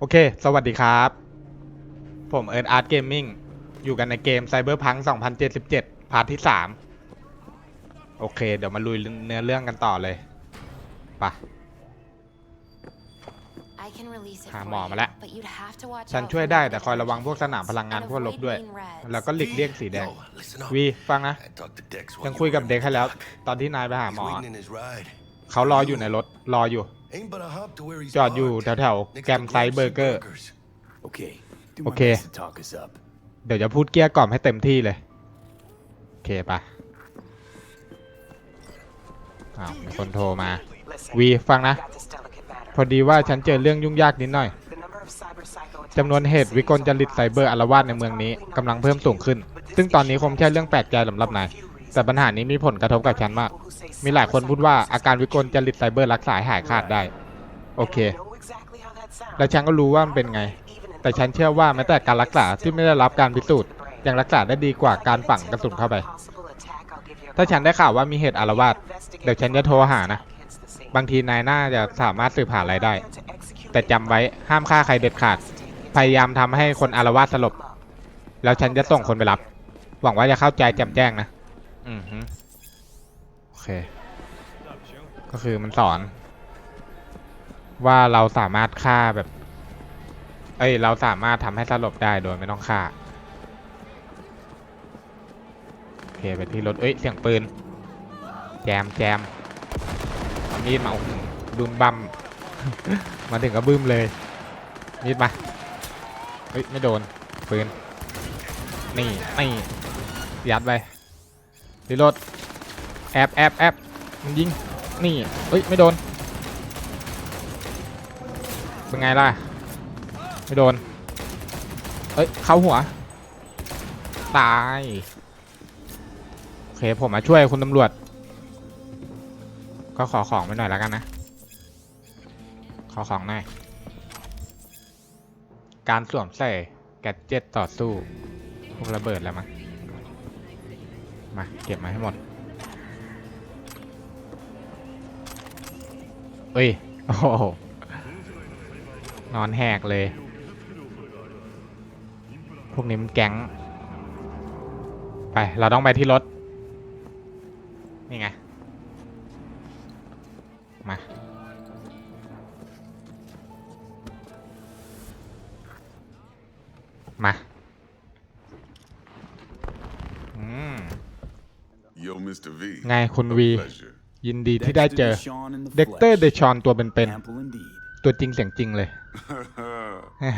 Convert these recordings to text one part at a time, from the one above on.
โอเค สวัสดีครับ ผมเอิร์ a อาร์ตเกมมิ่งอยู่กันในเกม Cyberpunk 2077 พาร์ทที่ 3 โอเค เดี๋ยวมาลุยเนื้อเรื่องกันต่อเลยไปะหาหมอมาแล้ว ฉันช่วยได้แต่คอยระวังพวกสนามพลังงานพวกลบด้วย แล้วก็หลีกเลี่ยงสีแดง วีฟังนะยังคุยกับเด็กให้แล้ว ตอนที่นายไปหาหมอ เขารออยู่ในรถ รออยู่ จอดอยู่แถวๆ แกมไซด์เบอร์เกอร์ Okay. Do Okay. my best to talk us up. เดี๋ยวจะพูดเกลี้ยกล่อมให้เต็มที่เลย โอเคปะอ้าวมีคนโทรมา วีฟังนะ พอดีว่าฉันเจอเรื่องยุ่งยากนิดหน่อยจำนวนเหตุวิกลจริตไซเบอร์อารวาสในเมืองนี้กำลังเพิ่มสูงขึ้น ซึ่งตอนนี้คงไม่ใช่เรื่องแปลกใจสำหรับนาย แต่ปัญหานี้มีผลกระทบกับฉันมาก มีหลายคนพูดว่าอาการวิกลจริตไซเบอร์รักษาให้หายขาดได้ โอเค และฉันก็รู้ว่ามันเป็นไง แต่ฉันเชื่อว่าแม้แต่การรักษาที่ไม่ได้รับการพิสูจน์ยังรักษาได้ดีกว่าการฝังกระสุนเข้าไป ถ้าฉันได้ข่าวว่ามีเหตุอารวาสเดี๋ยวฉันจะโทรหานะ บางทีนายน่าจะสามารถสืบหาอะไรได้ แต่จำไว้ห้ามฆ่าใครเด็ดขาด พยายามทำให้คนอารวาสสลบ แล้วฉันจะส่งคนไปรับ หวังว่าจะเข้าใจแจ่มแจ้งนะ อือฮึโอเค ก็คือมันสอน ว่าเราสามารถฆ่าแบบ เอ้ย เราสามารถทำให้สลบได้โดยไม่ต้องฆ่า โอเคไปที่รถ เอ้ย เสียงปืน แจมแจมเอามีดมาอ้โหบึมบัมมาถึงก็บึ้มเลย มีดมา เฮ้ย ไม่โดนปืน นี่ นี่ ยัดไป รีโหลดแอบแอบแอบมันยิง นี่เฮ้ย ไม่โดน เป็นไงล่ะ ไม่โดนเอ้ย เข้าหัว ตาย โอเค ผมมาช่วยคุณตำรวจ ก็ขอของไปหน่อยแล้วกันนะ ขอของหน่อย การสวมใส่แกดเจ็ตต่อสู้ พวกระเบิดแล้วมั้ง มา เก็บมาให้หมด เอ้ย โอ้โห นอนแหกเลย พวกนี้มันแก๊ง ไป เราต้องไปที่รถ นี่ไง ไงคุณ A วี pleasure. ยินดีที่ได้เจอ Dexter Deshawn in the เด็กเตอร์ flesh. เดชอนตัวเป็น Ample indeed. ๆตัวจริงเสียงจริงเลย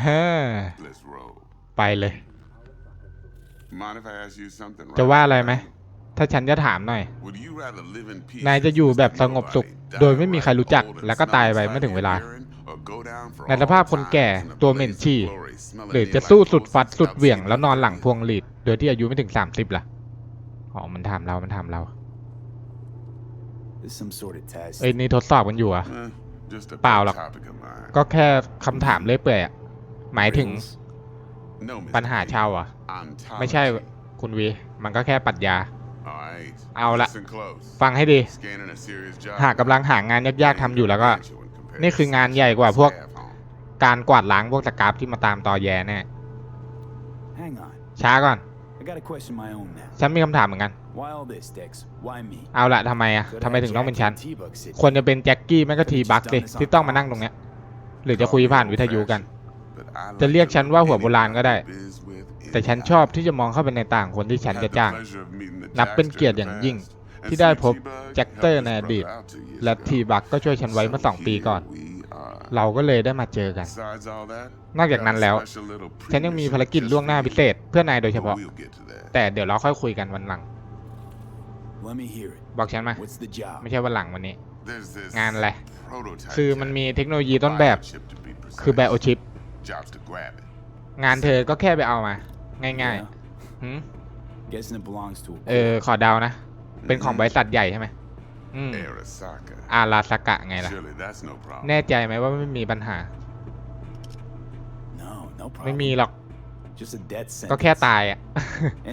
เฮ้ Let's roll. ไปเลย Mind if I ask you something? จะ right ว่า off อะไร the ไหม bat? ถ้าฉันจะถามหน่อย Would you rather live in peace นายจะอยู่แบบสงบสุข and โดยไม่มีใครรู้จัก cold and แล้วก็ตายไป smelling เมื่อถึงเวลา like urine, or go down for ในสภาพคนแก่ all times in a ตัวเหม็น blaze of ฉี่ glory, smelling หรือ near จะ like สู้สุด Moses ฟัดสุด without เหวี่ยง seeing แล้วนอนหลัง the พวงหลีด โดยที่อายุไม่ถึง 30ล่ะ อ๋อมันถามเรา มันถามเรา This some sort of test. เอ้ยนี่ทดสอบกันอยู่เหรอะ Eh, just a เปล่า pet หรอก topic of mine. ก็แค่คำถามเลื่อยเปื่อยอะหมายถึง Riddles? No, Mr. ปัญหา V. ชาวอะ Ontology. ไม่ใช่คุณวี มันก็แค่ปรัชญา Alright. เอาละ Listen close. ฟังให้ดี Scanning a serious job หากกำลังหางานยากๆทำอยู่แล้วก็ when compared นี่ to คืองาน six ใหญ่กว่าพวก staff home. การกวาดล้างพวกสกราฟที่มาตามตอแยแน่ Hang on. ช้าก่อน I got a question my own now. ฉันมีคำถามเหมือนกัน Why all this, Dex? Why me? เอาละทำไมอะ Could ทำไม have ถึงต้องเป็นฉัน Jack and T-Bug sit ควรจะเป็นแจ็คกี้ไม่ก็ทีบักดิที่ต้องมานั่งตรงเนี้ย หรือจะคุยผ่านวิทยุกัน But I like จะเรียกฉันว่าหัว to โบราณก็ได้ biz with แต่ฉัน anyhow. ชอบที่จะมองเข้าไปในต่างคนที่ฉัน Had จะ the จ้าง pleasure of meeting the นับเป็น Jackster เกียรติ in อย่าง the ยิ่ง past, ที่ and ได้ since พบ T-Bug แจ็คเตอร์ helped ใน his อดีต brother out two years และ ago. ทีบักก็ช่วยฉันไว้เมื่อสอง So ปีก่อน here we are. เราก็เลยได้มาเจอกัน Besides all that, นอกจากนั้นแล้ว got a special little ฉันยังมี pre-mission ภารกิจ just ล่วงหน้า for พิเศษ เพื่อนายโดยเฉ you. พาะ But we'll get to that. แต่เดี๋ยวเราค่อยคุยกันวันหลัง Let me hear it. บอกฉันมา What's the job? ไม่ใช่วันหลังวันนี้ There's this งานอะไร prototype คือมัน tech, มีเทคโนโลยีต้นแบบ biochip to be precise. คือไบโอชิป Jobs to grab it. งานเธอก็แค่ไปเอามา ง่าย Yeah. ๆหืม Guessing it belongs to a เออ ขอเดานะ เป็นของบริษัทใหญ่ใช่ไหม อืม Arasaka. อาราสกะไงล่ะ Surely that's no problem. แน่ใจไหมว่าไม่มีปัญหา No, no problem. ไม่มีหรอก Just a death sentence. ก็แค่ตายอะ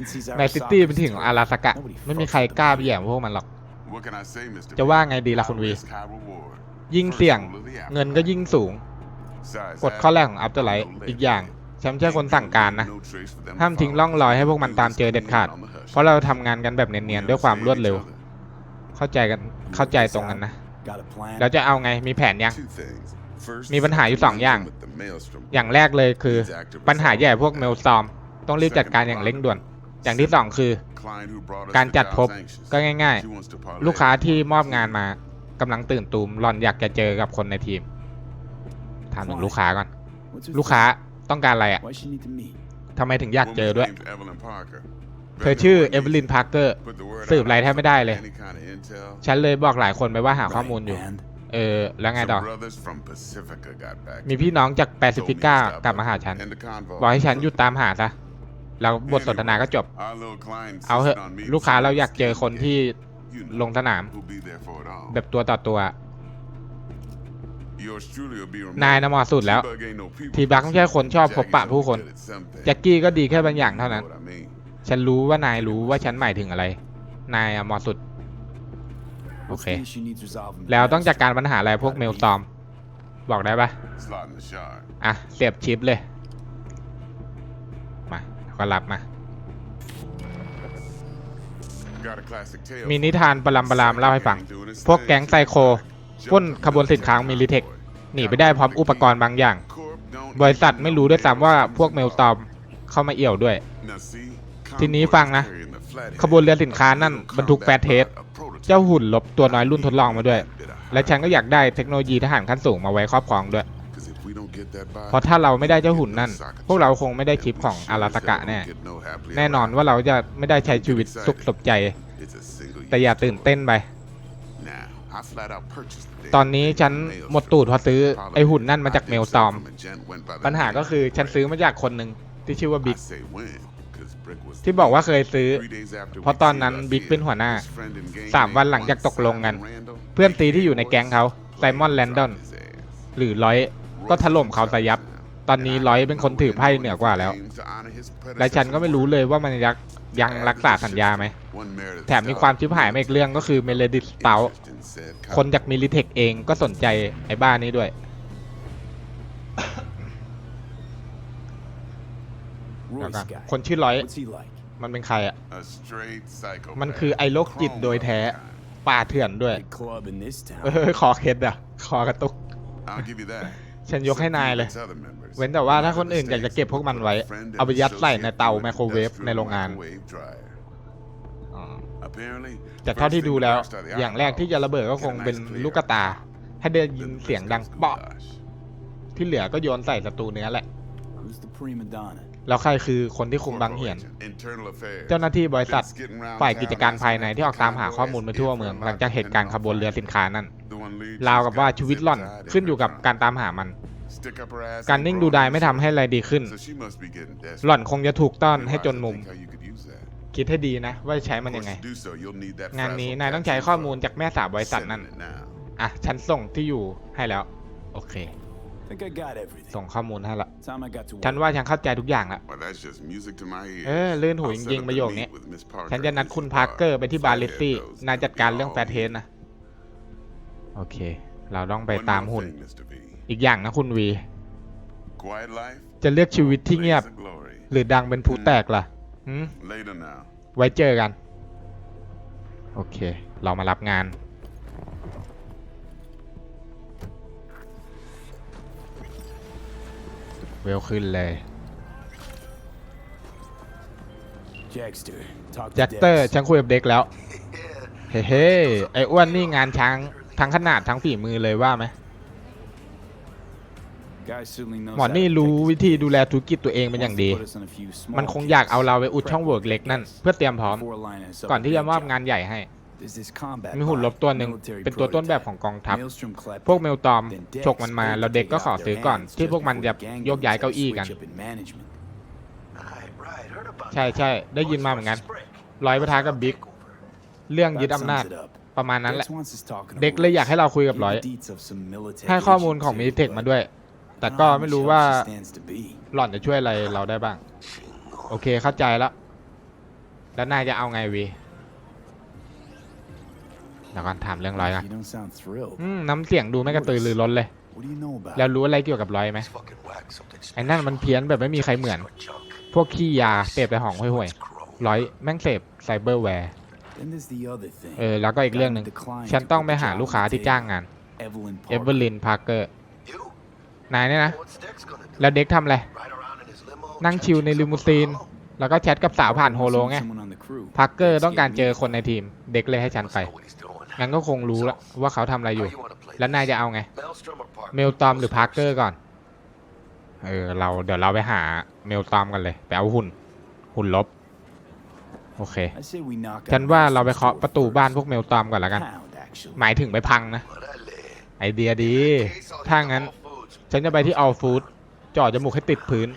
NC's ในซิตี้ Arasaka's เป็นถึง story. อาราสกะ Nobody ไม่มี fucks ใคร with the กล้าไป money. แย่งพวกมันหรอก What can I say, Mr. จะว่าไงดีล่ะคุณวี High risk, high reward. ยิ่งเสี่ยง First rule of the เงินก็ยิ่งสูง Besides กฎ that, ข้อแรกของอัพเตอร์ไล I'm ท์ no อีก lady. อย่าง ฉันไม่ใช่คนสั่งการนะ No trace for them to ห้ามทิ้ง follow. ร่องรอยให้พวกมันตามเจอ We เด็ดขาด on the hush. เพราะเราทำงานกันแบบเนียนๆ ด้วยความรวดเร็ว Save each เข้าใจกันเข้าใจตรงกันนะ Got a plan? แล้วจะเอาไงมีแผนยัง other. Two things. First, มีปัญหาอยู่สองอย่าง with the maelstrom. อย่างแรกเลยคือปัญหาใหญ่พวกเมลซอม ต้องรีบจัดการอย่างเร่งด่วน อย่างที่สองคือ Client who brought us การ the จัดจัด job's พบ anxious. ก็ง่าย She wants to parlay ๆลูกค้าที่มอบงานมากำลังตื่นตูมหลอนอยากจะเจอกับคนในทีม ถามถึงลูกค้าก่อน What's her ลูกค้าต้องการอะไรอะ thing? Why she need to meet? ทำไมถึงอยากเจอด้วย Woman's name's Evelyn Parker. เธอชื่อเอเวลินพาร์เกอร์ Put the word สืบ out อะไรแทบไม่ได้เลย any kind of intel. ฉันเลยบอกหลายคนไปว่าหาข้อมูล Right, อยู่ and? เออ แล้วไง Some ต่อ brothers from Pacifica got back มี to พี่น้องจากแปซิ me, ฟิ told me ก้า to stop กลับมา up หาฉัน and the convo. บอกให้ฉันหยุดตามหาซะแล้วบทสนทนาก็จบ Our little client เอาเหอะ insisted on me ลูกค้า sending เรา the อยากเจอ skin คนที่ You know ลงสนาม who'll be there for it all. แบบตัวต่อตัว Yours truly will be remote. นายนะเหมาะสุดแล้ว T-Bug ain't no people ทีบักไม่ใช่คนชอบพบปะ Jackie's ผู้คน only good at something. แจ็คกี้ก็ดีแค่บางอย่างเท่านั้น ฉันรู้ว่านายรู้ว่าฉันหมายถึงอะไร นายอะเหมาะสุด โอเค แล้วต้องจัดการปัญหาอะไรพวกเมลซอม บอกได้ปะอะ เสียบชิปเลย มาก็รับมา มีนิทานประลำประลามเล่าให้ฟัง พวกแก๊งไซโคปล้นขบวนสินค้ามิลิเทค หนีไปได้พร้อมอุปกรณ์บางอย่าง บริษัทไม่รู้ด้วยซ้ำว่าพวกเมลซอมเข้ามาเอี่ยวด้วย ทีนี้ฟังนะ ขบวนเรือสินค้านั่นบรรทุกแฟร์เทสเจ้าหุ่นลบตัวน้อยรุ่นทดลองมาด้วย และฉันก็อยากได้เทคโนโลยีทหารขั้นสูงมาไว้ครอบครองด้วย เพราะถ้าเราไม่ได้เจ้าหุ่นนั่น พวกเราคงไม่ได้ชิปของอาราสกะแน่ แน่นอนว่าเราจะไม่ได้ใช้ชีวิตสุขสบใจ แต่อย่าตื่นเต้นไป ตอนนี้ฉันหมดตูดพราะซื้อไอหุ่นนั่นมาจากเมลซอม ปัญหาก็คือฉันซื้อมาจากคนหนึ่งที่ชื่อว่าบิ๊ก ที่บอกว่าเคยซื้อ เพราะตอนนั้นบิ๊กเป็นหัวหน้าสามวันหลังจากตกลงกัน เพื่อนตีที่อยู่ในแก๊งเขาไซมอนแลนดอน หรือร้อยก็ถล่มเขาซะยับ ตอนนี้ร้อยเป็นคนถือไพ่เหนือกว่าแล้ว และฉันก็ไม่รู้เลยว่ามันยักยังรักษาสัญญาไหม แถมมีความชิบหายมาอีกเรื่องก็คือเมเลดิสเตาคนจากมิลิเทคเองก็สนใจไอ้บ้านนี้ด้วย Royce แล้วกัน guy. คนชื่อร้อย What's he like? มันเป็นใครอะ มัมันนคือไอ้โรคจิตโดยแท้ ป่าเถื่อนด้วย Big club in this เอ town. อขอเคล็ดอะ ขอกระตุก ฉันยกให้นายเลย เว้นแต่ว่าถ้าคนอื่นอยากจะเก็บพวกมันไว้ เอาไปยัดใส่ในเตาไมโครเวฟในโรงงานอ๋อจากเท่าที่ดูแล้ว อย่างแรกที่จะระเบิดก็คงเป็นลูกกระตาให้ได้ยินเสียงดังเปาะ ที่เหลือก็โยนใส่ศัตรูเนื้อแหละ Who's the prima donna? แล้วใครคือคนที่คุมบางเหียน เจ้าหน้าที่บริษัท ฝ่ายกิจการภายในที่ออกตามหาข้อมูลไปทั่วเมือง หลังจากเหตุการณ์ขบวนเรือสินค้านั่นราวกับว่าชีวิตหล่อนขึ้นอยู่กับการตามหามัน การนิ่งดูดายไม่ทำให้อะไรดีขึ้น หล่อนคงจะถูกต้อนให้จนมุม คิดให้ดีนะ ว่าจะใช้มันยังไง งานนี้นายต้องใช้ข้อมูลจากแม่สาวบริษัทนั่น อะ ฉันส่งที่อยู่ให้แล้ว โอเค think I got everything. ส่งข้อมูลให้ละ Time I got to ฉัน work. ว่าฉันเข้าใจทุกอย่างละเออลื่นหูจริงๆประโยคนี้ฉันจะนัดคุณพาร์เกอร์ไปที่บาร์ลิสซี่นายจัดการเรื่องแฟร์เทสนะ โอเค เราต้องไปตามหุ่นอีกอย่างนะคุณวีจะเลือกชีวิตที่เงียบหรือดังเป็นผู้แตกล่ะหืม Later now. ไว้เจอกัน โอเค เรามารับงาน เวลขึ้นเลย Jackster, talk to แจ็คเตอร์ Dex. ฉันคุยกับเด็กแล้ว เฮ้เฮ้ไอ้อ้วนนี่งานช้างทั้งขนาดทั้งฝีมือเลยว่าไหม Guy certainly knows หมอ how นี่ to รู้ protect วิธีดูแลธุรกิจตัวเองเป็นอย่างดี Wants to put us in a few small มันคงอยากเอาเราไปอุด cases. ช่องโหว่เล็กนั่น เพื่อเตรียมพร้อม Before lining us up ก่อนที่ with จะ big มอบ job. งานใหญ่ให้ There's this combat มีหุ่นลบตัวหนึ่ง bot, military เป็นตัวต้นแบบของ prototype. กองทัพ Maelstrom collab- พวกเมลตอม Then Dex ฉกมันมา both แล้วเด็กก็ take ขอ out ซื้อ their ก่อน hands ที่ just พวกมัน before จะ the gang ยกย้าย gets เก้า a อี้กัน switch up in management. ใช่ใช่ได้ยินมาเหมือนกันร้อยประทะกับบิ๊กเรื่องยึด That อำนาจ sums it up. ประมาณนั้นแหละ Dex wants us talking to เด็กเลยอยากให้เราคุยกับ Royce. ร้อย Give the deets of some military ให้ข้อมูล agent ของ too, มิเทค but มาด้วย แต่ I don't ก็ know how ไม่ much รู้ help ว่า she stands to be. หล่อนจะช่วยอะไรเราได้บ้าง โอเคเข้าใจแล้ว แล้วนายจะเอาไงวีเดี๋ยวก่อนถามเรื่องร้อยกัน You don't sound thrilled. อืมน้ำเสียงดูไม่กระตือรือร้นเลย What do you know about แล้ว it? รู้อะไรเกี่ยวกับร้อยไหม It's fucking whack, something ไอ้นั่นมันเพี้ยนแบบไม่มีใครเหมือน junk. พวกขี้ยาเสพแต่ของห่วย It's gross. ๆร้อยแม่งเสพไซเบอร์แวร์ Then there's the other thing. เออแล้วก็อีกเรื่องหนึ่ง Declined ฉัน to ต้อง put ไป the หา job ลูกค้า on the ที่จ้าง table. งาน Evelyn เอเวอ Parker. ร์ลินพาร์เกอร์ You? นายเนี่ยนะ What's Dex gonna do? แล้วเด็กทำอะไร Ride around in his limo? นั่งชิลในลิมูซีน แล้วก็แชทกับสาวผ่านโฮโลไง Someone on the crew. พาร์เกอร์ Dex ต้องการ gave เจอ me a คนในทีม เด็กเลยให้ฉัน Must ไป งั้นก็คงรู้แล้วว่าเขาทำอะไรอยู่ How you wanna play แล้วนายจะเอาไง Maelstrom or Parker? เมลตอมหรือพาร์เกอร์ก่อน เออเราเดี๋ยวเราไปหาเมลตอมกันเลย ไปเอาหุ่น หุ่นลบ โอเค I say we knock ฉัน out ว่า Maelstroms เราไปเคาะ door ประตูบ้าน first. พวกเมลตอมก่อนแล้วกัน Pound, actually. หมายถึงไปพังนะ Órale. ไอเดียดี Case, I'll ถ้า hit the งั้น Whole Foods. ฉันจะไปที่ All Food จ่อจมูกให้ติดพื้น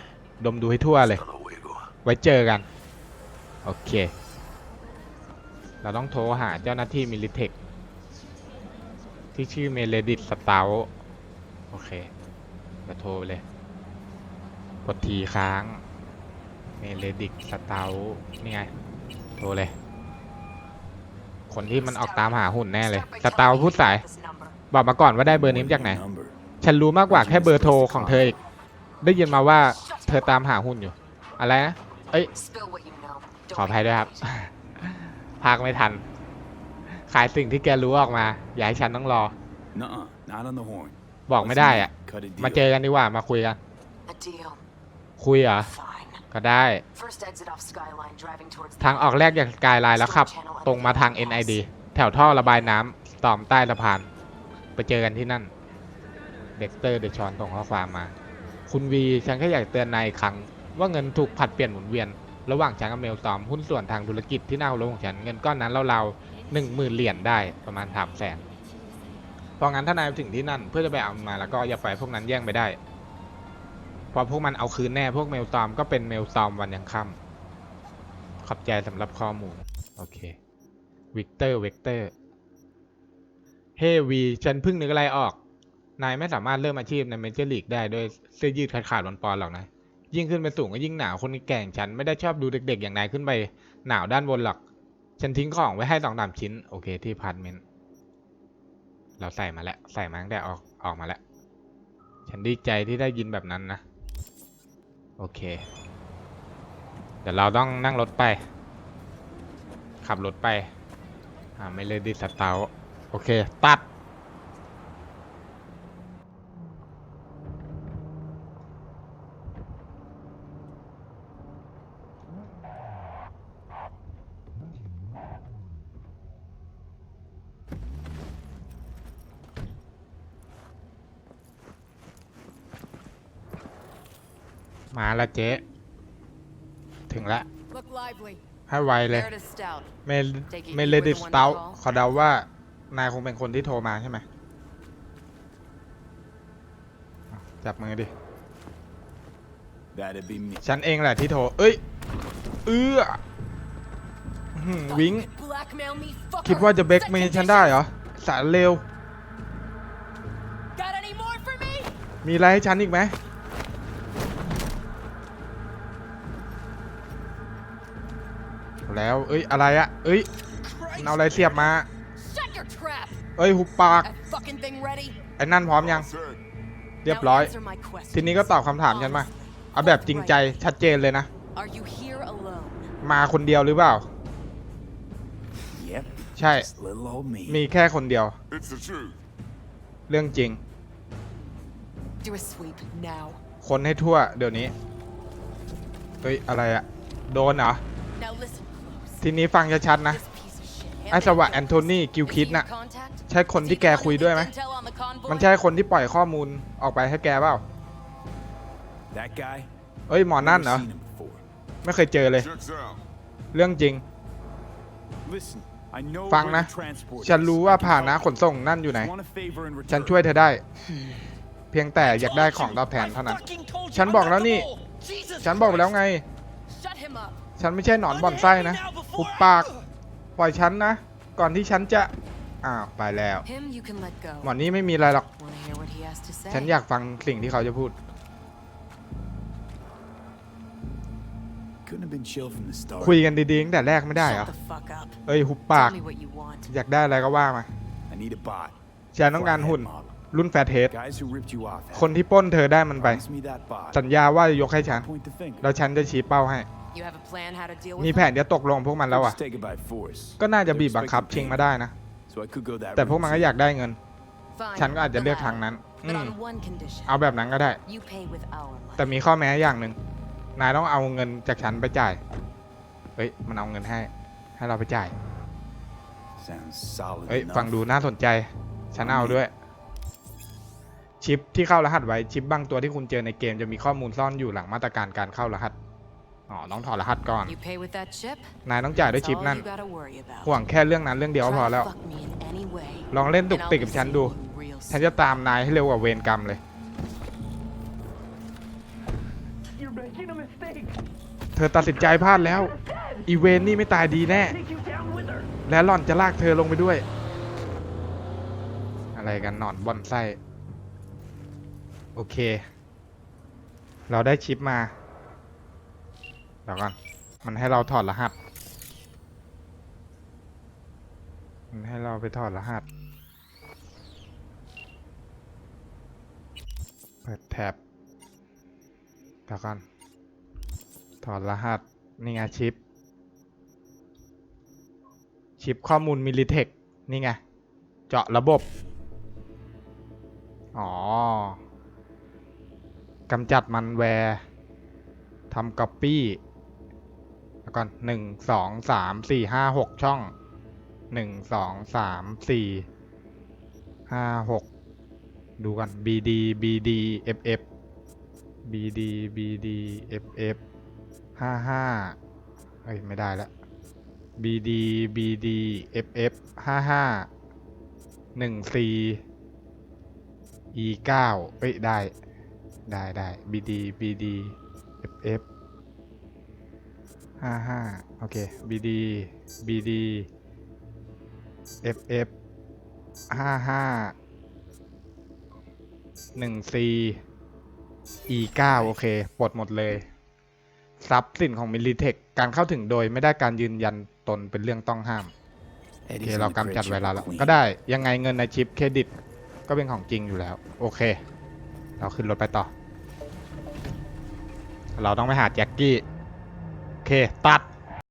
ดมดูให้ทั่วเลย Hasta luego. ไว้เจอกัน โอเค เราต้องโทรหาเจ้าหน้าที่มิลิเทค ที่ชื่อเมเลดิตสตา t โอเคจะโทรไปเลย กดทีค้าง เมเลดิกสตา t นี่ไง โทรเลย คนที่มันออกตามหาหุ่นแน่เลย สตา t พูดสาย บอกมาก่อนว่าได้เบอร์นี้มาจากไหน Number. ฉันรู้มากกว่าแค่เบอร์โทรของเธออีก ได้ยินมาว่าเธอตามหาหุ้นอยู่ อะไรนะ เอ้ย Spill what you know. ขออภัยด้วยครับ พากไม่ทัน ขายสิ่งที่แกรู้ออกมา อย่าให้ฉันต้องรอ Nuh-uh, not on the horn. บอกไม่ได้อะ Cut a มา deal. เจอกันดีกว่ามาคุยกัน A deal. คุยเหรอ Fine. ก็ได้ First exit off Skyline, driving towards ทางออกแรกจากสกายไลน์แล้วขับ ตรงมาทาง NID แถวท่อระบายน้ำตอมใต้สะพาน ไปเจอกันที่นั่น เด็กเตอร์เดชอนส่งข้อความมา คุณวี ฉันแค่อยากเตือนนายอีกครั้ง ว่าเงินถูกผลัดเปลี่ยนหมุนเวียน ระหว่างฉันกับเมลตอมหุ้นส่วนทางธุรกิจที่น่าเคารพของฉัน เงินก้อนนั้นเราๆ หนึ่งหมื่นเหรียญได้ประมาณสามแสนเพราะงั้นถ้านายไปถึงที่นั่นเพื่อจะไปเอามาแล้วก็อย่าปล่อยพวกนั้นแย่งไปได้เพราะพวกมันเอาคืนแน่พวกเมลตอมก็เป็นเมลตอมวันยังค่ำขอบใจสำหรับข้อมูลโอเควิกเตอร์เวกเตอร์เฮวีฉันเพิ่งนึกอะไรออก นายไม่สามารถเริ่มอาชีพในเมเจอร์ลีกได้ด้วยเสื้อยืดขาดๆปอนๆหรอกนะยิ่งขึ้นไปสูงก็ยิ่งหนาวคนแก่งฉันไม่ได้ชอบดูเด็กๆอย่างนายขึ้นไปหนาวด้านบนหรอก ฉันทิ้งของไว้ให้สองสามชิ้น โอเคที่พาร์ทเมนต์เราใส่มาแล้ว ใส่มาตั้งแต่ออกออกมาแล้ว ฉันดีใจที่ได้ยินแบบนั้นนะ โอเค เดี๋ยวเราต้องนั่งรถไป ขับรถไป อ่าไม่เลยดิสตาร์โอเค ตัด ละเจ๊ ถึงละ Look lively. ให้ไวเลย Meredith Stout. เมลเมเลดิสเตาขอเดาว่า นายคงเป็นคนที่โทรมาใช่ไหมอะจับมือดิ That'd be me. ฉันเองแหละที่โทร เอ้ย เอื้ออื้อหือวิง Blackmail me, fucker. คิดว่าจะเบคเมย์ฉันได้เหรอ สารเลว Got any more for me? มีอะไรให้ฉันอีกไหม แล้ว เอ้ย อะไรอะเอ้ยมันเอาอะไรเสียบมา Shut your trap. เอ้ย หุบปาก That fucking thing ready? ไอ้นั่นพร้อมยัง Sir, เรียบร้อย Now answer my questions. ทีนี้ก็ตอบคำถามฉันมา เอาแบบจริงใจชัดเจนเลยนะ Are you here alone? มาคนเดียวหรือเปล่า Yep. ใช่ Just little old me. มีแค่คนเดียว it's the truth. เรื่องจริง Do a sweep now. คนให้ทั่วเดี๋ยวนี้เฮ้ย อะไรอะโดนเหรอ Now listen close. ทีนี้ฟังชัดๆนะ This piece of shit. ไอ้สวะแอนโทนีกิลคิดน่ะ Contact? ใช่คนที่แกคุยด้วยไหม Intel on the convoy? มันใช่คนที่ปล่อยข้อมูลออกไปให้แกเปล่า That guy? เอ้ยหมอนั่นเหรอ Never seen him before. ไม่เคยเจอเลย Checks out. เรื่องจริง Listen, I know ฟัง where นะ the transport ฉัน is. รู้ว่า I can ผ่านนะ help ขนส่งนั่นอยู่ไหน you. Want a favor in ฉัน return. ช่วยเธอได้ เพียงแต่อยากได้ของตอบแทนเท่านั้น ฉันบอกแล้วนี่ ฉันบอกไปแล้วไง Shut him up. ฉันไม่ใช่หนอนบ่อนไส้นะปุบปาก ปล่อยฉันนะ ก่อนที่ฉันจะ อ้าวไปแล้ว Him you can let go. หมอนนี้ไม่มีอะไรหรอก Wanna hear what he has to say? ฉันอยากฟังสิ่งที่เขาจะพูด Couldn't have been chill from the start. คุยกันดีๆตั้งแต่แรกไม่ได้เหรอ Shut the fuck up. เอ้ยหุบปาก Tell me what you want. อยากได้อะไรก็ว่ามา I need a bot. ฉันต้องการหุ่น Flathead model. รุ่นแฟร์เทส Guys who ripped you off. คนที่ปล้นเธอได้มันไป Promise me that bot. สัญญาว่าจะยกให้ฉัน Point the finger. แล้วฉันจะชี้เป้าให้ You have a plan how to deal มี with แผ them? นจะตกลงพวกมันแล้วอะ Let's take it by force. ก็น่าจะบีบ They're บังคับ expecting ชิง payment. มาได้นะ So I could go that แต่พวกมันก็ route อยากได้เงิน Fine. ฉันก็อาจจะ the เลือก latter. ทางนั้น But อืม on one condition. เอาแบบนั้นก็ได้ You pay with our money. แต่มีข้อแม้อย่างหนึ่งนายต้องเอาเงินจากฉันไปจ่าย เฮ้ย มันเอาเงินให้ ให้เราไปจ่าย Sounds solid เฮ้ย enough. ฟังดูน่าสนใจ ฉันเอาด้วย ชิปที่เข้ารหัสไว้ ชิปบางตัวที่คุณเจอในเกมจะมีข้อมูลซ่อนอยู่หลังมาตรการการเข้ารหัส อ๋อต้องถอดรหัสก่อน You pay with that chip? นายต้องจ่ายด้วย That's ชิป all นั่น you gotta worry about. ห่วงแค่เรื่องนั้นเรื่องเดียวก็พอ Try to แล้ว fuck me in any way, ลองเล่นตุก and I'll ติก be กับฉัน seeing ดู you real ฉัน soon. จะตามนายให้เร็วกว่าเวรกรรมเลย You're making a mistake. เธอตัดสินใจพลาดแล้ว อีเวนนี่ไม่ตายดีแน่ Take you down with her. และหล่อนจะลากเธอลงไปด้วย อะไรกันหนอนบอนไส้ โอเค เราได้ชิปมา เดี๋ยวก่อนมันให้เราถอดรหัส มันให้เราไปถอดรหัส เปิดแท็บเดี๋ยวก่อนถอดรหัส นี่ไงชิป ชิปข้อมูลมิลลิเทค นี่ไง เจาะระบบ อ๋อกำจัดมันแวร์ทำก๊อปปี้ แล้วก่อนหนึ่งสองสามสี่ห้าหกช่องหนึ่งสองสามสี่ห้าหกดูกัน BD BD FF BD BD FF ห้าห้าเอ้ย ไม่ได้แล้ว BD BD FF ห้าห้าหนึ่ง C E เก้าเอ้ย ได้ ได้ได้ BD BD FF ห้าห้าโอเค BD BD FF ห้าห้าหนึ่ง C E เก้าโอเค ปลดหมดเลย ทรัพย์สินของมิลลิเทคการเข้าถึงโดยไม่ได้การยืนยันตนเป็นเรื่องต้องห้าม โอ Eddie's เค an เรากำจัด appreciable ไว้แล้วละ queen. ก็ได้ยังไงเงินในชิปเครดิต ก็เป็นของจริงอยู่แล้ว โอเค เราขึ้นรถไปต่อ เราต้องไปหาแจ็คกี้โอเค ตัด